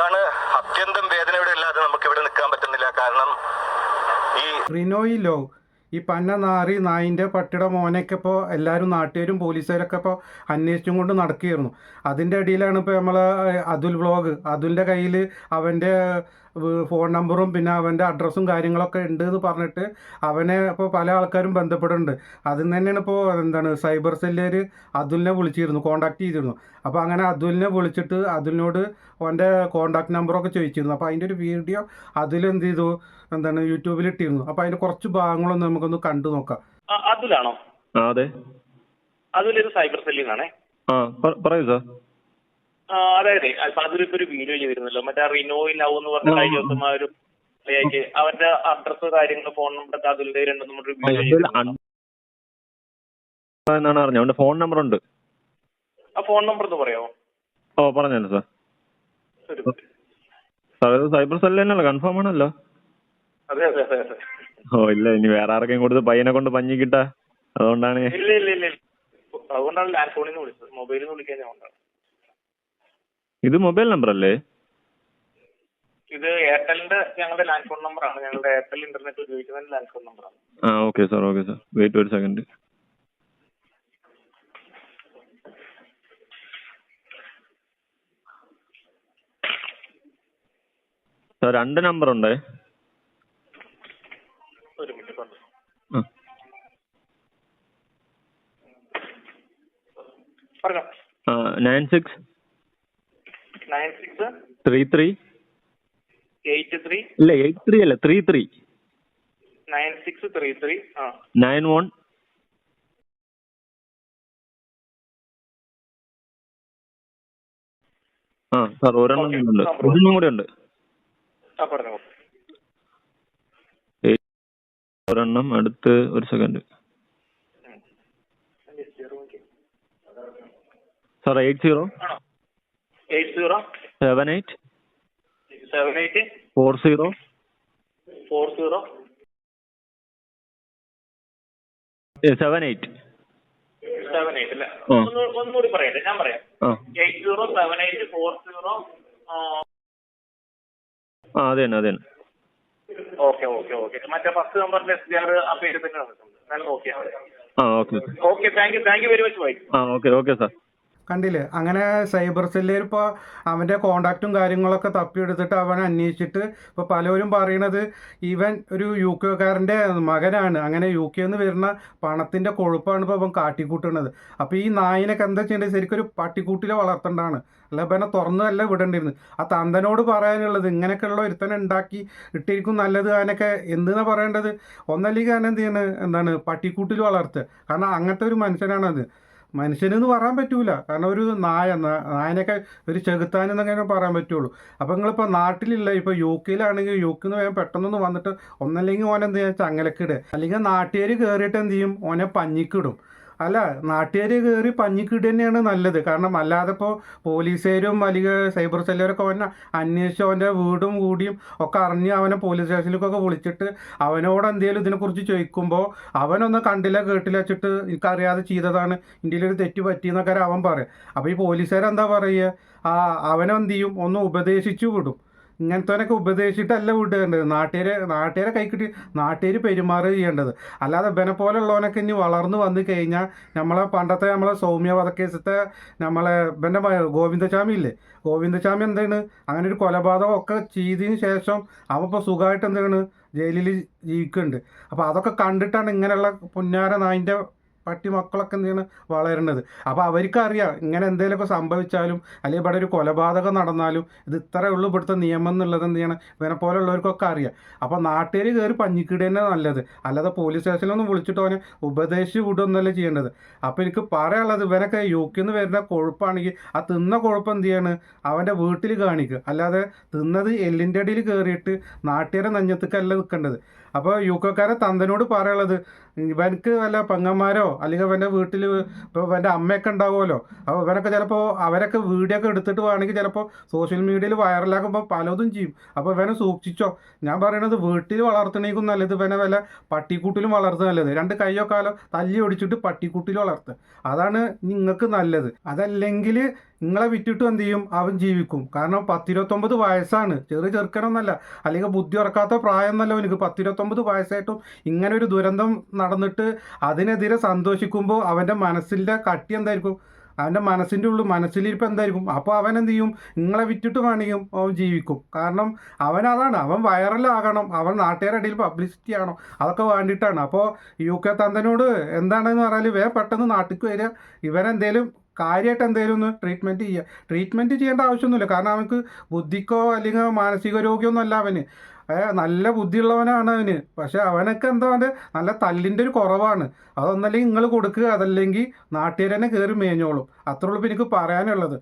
ഇതാണ് അത്യന്തം വേദനയുടെ ഇല്ലാതെ നമുക്ക് ഇവിടെ നിൽക്കാൻ പറ്റുന്നില്ല. കാരണം ഈ റിനോയിലോ ഈ പന്ന നാറി നായിന്റെ പട്ടിയുടെ മോനൊക്കെ ഇപ്പോൾ എല്ലാവരും നാട്ടുകാരും പോലീസുകാരൊക്കെ ഇപ്പോൾ അന്വേഷിച്ചും കൊണ്ട് നടക്കുകയായിരുന്നു. അതിന്റെ ഇടയിലാണ് ഇപ്പോൾ നമ്മൾ അതുൽ വ്ളോഗ്. അതുലിന്റെ കയ്യിൽ അവന്റെ ഫോൺ നമ്പറും പിന്നെ അവന്റെ അഡ്രസ്സും കാര്യങ്ങളൊക്കെ ഉണ്ട് എന്ന് പറഞ്ഞിട്ട് അവനെ ഇപ്പോൾ പല ആൾക്കാരും ബന്ധപ്പെടുന്നുണ്ട്. അതിൽ നിന്ന് തന്നെയാണ് ഇപ്പോൾ എന്താണ് സൈബർ സെല്ലുകാർ അതുലിനെ വിളിച്ചിരുന്നു കോൺടാക്ട് ചെയ്തിരുന്നു. അപ്പോൾ അങ്ങനെ അതുലിനെ വിളിച്ചിട്ട് അതുലിനോട് അവന്റെ കോൺടാക്ട് നമ്പറൊക്കെ ചോദിച്ചിരുന്നു. അപ്പോൾ അതിന്റെ ഒരു വീഡിയോ അതിലെന്ത് ചെയ്തു എന്താണ് യൂട്യൂബിൽ ഇട്ടിരുന്നു. അപ്പോൾ അതിന്റെ കുറച്ച് ഭാഗങ്ങളൊന്നും നമുക്കൊന്ന് കണ്ടു നോക്കാം. അതുലാണോ? അതെ. അതുലൊരു സൈബർ സെല്ലിൽ നിന്നാണേ ആ പ- പറയൂ സാർ അതായത് അൽഫാദിൽ ഇപ്പൊ ഒരു വീഡിയോ ചെയ്തിരുന്നല്ലോ. മറ്റേ റിനോയിൽ ലവ് എന്ന് പറഞ്ഞ കഴിഞ്ഞ ദിവസം ആ. ഒരു അവന്റെ അഡ്രസ് കാര്യങ്ങൾ ഫോൺ നമ്പർ അതിലൂടെ വീഡിയോ ചെയ്തിരുന്നു എന്നാണ് പറഞ്ഞു അവന്റെ ഫോൺ നമ്പർ ഉണ്ട്. ആ ഫോൺ നമ്പർ ഒന്ന് പറയാമോ? ഓ പറഞ്ഞു സാർ. സാർ സൈബർ സെല്ലല്ലോ കൺഫേം ആണല്ലോ. അതെ അതെ അതെ അതെ. ഓ ഇല്ല ഇനി വേറെ ആർക്കെങ്കിലും കൊടുത്ത് പയ്യനെ കൊണ്ട് പഞ്ഞിക്കിട്ട അതുകൊണ്ടാണ്. ഇല്ല ഇല്ല. അതുകൊണ്ടാണ് ലാൻഡ് ഫോണിൽ നിന്ന് വിളിച്ചത്. മൊബൈലിൽ നിന്ന് വിളിക്കാൻ ഞാൻ ഇത് മൊബൈൽ നമ്പർ അല്ലേ ഇത് എയർടെലിന്റെ ഞങ്ങളുടെ ലാൻഡ് ഫോൺ നമ്പർ ആണ് ഞങ്ങളുടെ എയർടെൽ ഇന്റർനെറ്റ് ഉപയോഗിക്കുന്നതിന്റെ ലാൻഡ് ഫോൺ നമ്പർ ആണ് ആ okay sir okay sir. Wait ഒരു സെക്കൻഡ്. സാർ രണ്ട് നമ്പർ ഉണ്ടേ ഒരു മിനിറ്റ് പറഞ്ഞു. Nine six nine six three three? Eight three? ഇല്ല എയ്റ്റ് ത്രീ അല്ല three three. Nine six three three ആ. Nine one. ആ സാർ ഒരെണ്ണം ഉണ്ട് ഒരെണ്ണം കൂടെ ഉണ്ട് ഒരെണ്ണം അടുത്ത് ഒരു സെക്കൻഡ്. Sir eight zero? ആണോ? Eight zero? Seven eight? Seven eight? Four zero? Four zero? Seven eight. Seven eight അല്ലേ? ഒന്നുകൂടി പറയട്ടെ ഞാൻ പറയാം. Eight zero seven eight four zero ആ. അതെ തന്നെ ഓക്കെ ഓക്കെ ഓക്കെ. മറ്റേ ഫസ്റ്റ് നമ്പറിന്റെ എസ് ഡി ആർ ആ പേര് തന്നെ വന്നിട്ടുണ്ട്. ആ okay okay. Thank you thank you very much Y ആ ഓക്കെ ഓക്കെ സാർ. കണ്ടില്ലേ? അങ്ങനെ സൈബർ സെല്ലിൽ ഇപ്പോൾ അവന്റെ കോണ്ടാക്റ്റും കാര്യങ്ങളൊക്കെ തപ്പിയെടുത്തിട്ട് അവൻ അന്വേഷിച്ചിട്ട് ഇപ്പോൾ പലരും പറയണത് ഈവൻ ഒരു യു കെക്കാരന്റെ മകനാണ്. അങ്ങനെ യു കെ എന്ന് വരുന്ന പണത്തിന്റെ കൊഴുപ്പാണ് ഇപ്പോൾ അവൻ കാട്ടിക്കൂട്ടുന്നത്. അപ്പോൾ ഈ നായിനൊക്കെ എന്താ ചെയ്യേണ്ടത്? ശരിക്കും ഒരു പട്ടിക്കൂട്ടിലെ വളർത്തേണ്ടതാണ്. അല്ല ഇവനെ തുറന്നല്ല വിടേണ്ടിരുന്നത്. ആ തന്തനോട് പറയാനുള്ളത് ഇങ്ങനെയൊക്കെയുള്ള ഒരുത്തനെ ഉണ്ടാക്കി ഇട്ടിരിക്കും നല്ലത് അതിനൊക്കെ എന്തെന്നാണ് പറയേണ്ടത്? ഒന്നല്ലെങ്കിൽ അവൻ എന്ത് ചെയ്യണത് എന്താണ് പട്ടിക്കൂട്ടിൽ വളർത്തുക. കാരണം അങ്ങനത്തെ ഒരു മനുഷ്യനാണത്. മനുഷ്യനെന്ന് പറയാൻ പറ്റൂല. കാരണം ഒരു നായ നായനൊക്കെ ഒരു ചെകുത്താനെന്നൊക്കെ പറയാൻ പറ്റുള്ളൂ. അപ്പം നിങ്ങളിപ്പോൾ നാട്ടിലില്ല ഇപ്പോൾ യു കെയിലാണെങ്കിൽ യു കെന്ന് വേഗം പെട്ടെന്നൊന്ന് വന്നിട്ട് ഒന്നല്ലെങ്കിൽ ഓനെന്ത് ചെയ്യാൻ ചങ്ങലക്കിടുക അല്ലെങ്കിൽ നാട്ടുകാർ കയറിയിട്ട് എന്ത് ചെയ്യും? ഓനെ പഞ്ഞിക്കിടും. അല്ല നാട്ടുകാർ കയറി പഞ്ഞിക്കിട് തന്നെയാണ് നല്ലത്. കാരണം അല്ലാതെ ഇപ്പോൾ പോലീസുകാരും അല്ലെങ്കിൽ സൈബർ സെല്ലുകാരൊക്കെ അവനെ അന്വേഷിച്ച് അവന്റെ വീടും കൂടിയും ഒക്കെ അറിഞ്ഞ് അവനെ പോലീസ് സ്റ്റേഷനിലേക്കൊക്കെ വിളിച്ചിട്ട് അവനോട് എന്തെങ്കിലും ഇതിനെക്കുറിച്ച് ചോദിക്കുമ്പോൾ അവനൊന്ന് കണ്ടില്ല കേട്ടില്ല വെച്ചിട്ട് എനിക്കറിയാതെ ചെയ്തതാണ് ഇന്ത്യയിൽ ഒരു തെറ്റ് പറ്റിയെന്നൊക്കെ അവൻ പറയും. അപ്പോൾ ഈ പോലീസുകാരെന്താ പറയുക? ആ അവനെന്ത് ചെയ്യും? ഒന്ന് ഉപദേശിച്ചു വിടും. ഇങ്ങനത്തവനൊക്കെ ഉപദേശിച്ചിട്ടല്ല വിടേണ്ടത് നാട്ടുകാരെ നാട്ടുകാരെ കൈക്കിട്ടി നാട്ടുകാർ പെരുമാറുക ചെയ്യേണ്ടത്. അല്ലാതെ ഇവനെ പോലുള്ളവനൊക്കെ ഇനി വളർന്നു വന്നു കഴിഞ്ഞാൽ നമ്മളെ പണ്ടത്തെ നമ്മളെ സൗമ്യ വധക്കേസത്തെ നമ്മളെ ഇവന്റെ ഗോവിന്ദസ്വാമി ഇല്ലേ? ഗോവിന്ദസ്വാമി എന്താണ്? അങ്ങനെ ഒരു കൊലപാതകം ഒക്കെ ചെയ്തതിന് ശേഷം അവൻ ഇപ്പോൾ സുഖമായിട്ട് എന്താണ്? ജയിലിൽ ജീവിക്കുന്നുണ്ട്. അപ്പോൾ അതൊക്കെ കണ്ടിട്ടാണ് ഇങ്ങനെയുള്ള പുന്നാര നായിന്റെ പട്ടി മക്കളൊക്കെ എന്താണ് വളരുന്നത് അപ്പോൾ അവർക്കറിയാം ഇങ്ങനെ എന്തെങ്കിലുമൊക്കെ സംഭവിച്ചാലും അല്ലെങ്കിൽ ഇവിടെ ഒരു കൊലപാതകം നടന്നാലും ഇത് ഇത്ര ഉള്ളൂ ഇവിടുത്തെ നിയമം എന്നുള്ളത് എന്ത് ചെയ്യണം ഇവനെ പോലുള്ളവർക്കൊക്കെ അറിയാം. അപ്പോൾ നാട്ടുകാർ കയറി പഞ്ഞിക്കിട തന്നെ നല്ലത്. അല്ലാതെ പോലീസ് സ്റ്റേഷനിലൊന്നും വിളിച്ചിട്ട് അവനെ ഉപദേശിച്ച് വിടുമെന്നല്ല ചെയ്യേണ്ടത്. അപ്പോൾ എനിക്ക് പറയാനുള്ളത് ഇവനൊക്കെ യു കെന്ന് വരുന്ന കൊഴുപ്പാണെങ്കിൽ ആ തിന്ന കൊഴുപ്പ് എന്ത് ചെയ്യാണ് അവന്റെ വീട്ടിൽ കാണിക്കുക അല്ലാതെ തിന്നത് എല്ലിന്റെ അടിയിൽ കയറിയിട്ട് നാട്ടുകാരെ നെഞ്ഞത്തേക്കല്ല നിൽക്കേണ്ടത്. അപ്പോൾ യു കെക്കാരെ തന്തനോട് പറയാനുള്ളത് ഇവനക്ക് വല്ല പെങ്ങന്മാരോ അല്ലെങ്കിൽ അവന്റെ വീട്ടിൽ ഇപ്പോൾ അവന്റെ അമ്മയൊക്കെ ഉണ്ടാവുമല്ലോ അപ്പോൾ ഇവനൊക്കെ ചിലപ്പോൾ അവരൊക്കെ വീഡിയോ ഒക്കെ എടുത്തിട്ട് വേണമെങ്കിൽ ചിലപ്പോൾ സോഷ്യൽ മീഡിയയിൽ വൈറലാക്കുമ്പോൾ പലതും ചെയ്യും. അപ്പോൾ ഇവനെ സൂക്ഷിച്ചോ. ഞാൻ പറയണത് വീട്ടിൽ വളർത്തണേക്കും നല്ലത് ഇവനെ വല്ല പട്ടിക്കൂട്ടിലും വളർത്തുക നല്ലത്. രണ്ട് കയ്യോ കാലോ തല്ലി ഒടിച്ചിട്ട് പട്ടിക്കൂട്ടിൽ വളർത്തുക. അതാണ് നിങ്ങൾക്ക് നല്ലത്. അതല്ലെങ്കിൽ നിങ്ങളെ വിറ്റിട്ട് എന്ത് ചെയ്യും? അവൻ ജീവിക്കും. കാരണം പത്തിരുപത്തൊമ്പത് വയസ്സാണ്. ചെറിയ ചെറുക്കനൊന്നല്ല. അല്ലെങ്കിൽ ബുദ്ധി ഉറക്കാത്ത പ്രായം എന്നല്ല അവനക്ക്. പത്തിരുപത്തൊമ്പത് വയസ്സായിട്ടും ഇങ്ങനെ ഒരു ദുരന്തം നടന്നിട്ട് അതിനെതിരെ സന്തോഷിക്കുമ്പോൾ അവന്റെ മനസ്സിന്റെ കട്ടി എന്തായിരിക്കും? അവന്റെ മനസ്സിന്റെ ഉള്ളിൽ മനസ്സിലിരിപ്പ് എന്തായിരിക്കും? അപ്പോൾ അവൻ എന്ത് ചെയ്യും? നിങ്ങളെ വിറ്റിട്ട് വേണമെങ്കിലും അവൻ ജീവിക്കും. കാരണം അവൻ അതാണ്. അവൻ വൈറലാകണം. അവൻ നാട്ടുകാരുടെ പബ്ലിസിറ്റി ആണോ അതൊക്കെ വേണ്ടിയിട്ടാണ്. അപ്പോൾ യു കെ തന്തനോട് എന്താണെന്ന് പറഞ്ഞാൽ വേ പെട്ടെന്ന് നാട്ടിലേക്ക് വരിക. ഇവരെന്തേലും കാര്യമായിട്ട് എന്തെങ്കിലും ഒന്ന് ട്രീറ്റ്മെന്റ് ചെയ്യുക ട്രീറ്റ്മെന്റ് ചെയ്യേണ്ട ആവശ്യമൊന്നുമില്ല. കാരണം അവനക്ക് ബുദ്ധിക്കോ അല്ലെങ്കിൽ മാനസിക രോഗിയൊന്നും അല്ല അവന്. നല്ല ബുദ്ധിയുള്ളവനാണ് അവന്. പക്ഷെ അവനൊക്കെ എന്താ അവന്റെ? നല്ല തല്ലിന്റെ ഒരു കുറവാണ്. അതൊന്നല്ലെങ്കിൽ നിങ്ങൾ കൊടുക്കുക അതല്ലെങ്കിൽ നാട്ടുകാർ തന്നെ കയറി മേഞ്ഞോളും. അത്രയുള്ളൂ എനിക്ക് പറയാനുള്ളത്.